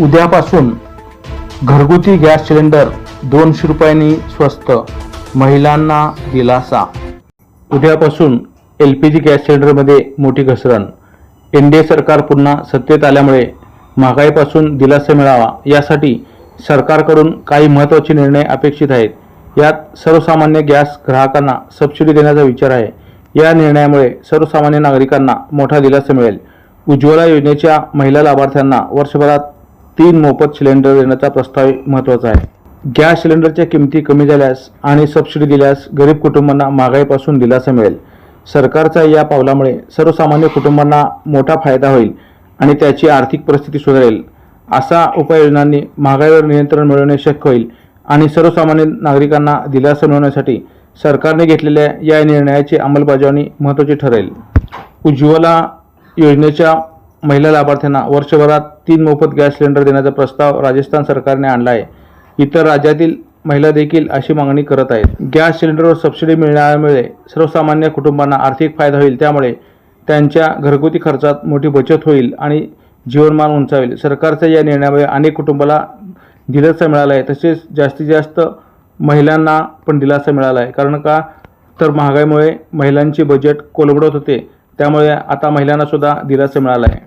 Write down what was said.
उद्यापासून घरगुती gas cylinder दोनशे रुपयांनी स्वस्त महिलांना दिलासा. उद्यापासून एल पी जी गॅस सिलेंडरमध्ये मोठी घसरण. एन डी ए सरकार पुन्हा सत्तेत आल्यामुळे महागाईपासून दिलासा मिळावा यासाठी सरकारकडून काही महत्त्वाचे निर्णय अपेक्षित आहेत. यात सर्वसामान्य गॅस ग्राहकांना सबसिडी देण्याचा विचार आहे. या निर्णयामुळे सर्वसामान्य नागरिकांना मोठा दिलासा मिळेल. उज्ज्वला योजनेच्या महिला लाभार्थ्यांना वर्षभरात तीन मोफत सिलेंडर देण्याचा प्रस्ताव महत्त्वाचा आहे. गॅस सिलेंडरच्या किमती कमी झाल्यास आणि सबसिडी दिल्यास गरीब कुटुंबांना महागाईपासून दिलासा मिळेल. सरकारच्या या पावलामुळे सर्वसामान्य कुटुंबांना मोठा फायदा होईल आणि त्याची आर्थिक परिस्थिती सुधारेल. अशा उपाययोजनांनी महागाईवर नियंत्रण मिळवणे शक्य होईल आणि सर्वसामान्य नागरिकांना दिलासा मिळवण्यासाठी सरकारने घेतलेल्या या निर्णयाची अंमलबजावणी महत्त्वाची ठरेल. उज्ज्वला योजनेच्या महिला लाभार्थ्यांना वर्षभरात तीन मोफत गॅस सिलेंडर देण्याचा प्रस्ताव राजस्थान सरकारने आणला आहे इतर राज्यातील महिला देखील अशी मागणी करत आहेत. गॅस सिलेंडरवर सबसिडी मिळण्यामुळे सर्वसामान्य कुटुंबांना आर्थिक फायदा होईल. त्यामुळे त्यांच्या घरगुती खर्चात मोठी बचत होईल आणि जीवनमान उंचावेल. सरकारच्या या निर्णयामुळे अनेक कुटुंबाला दिलासा मिळाला आहे तसेच जास्तीत जास्त महिलांना पण दिलासा मिळाला आहे कारण का? तर महागाईमुळे महिलांचे बजेट कोलबडत होते. त्यामुळे आता महिलांनासुद्धा दिलासा मिळाला आहे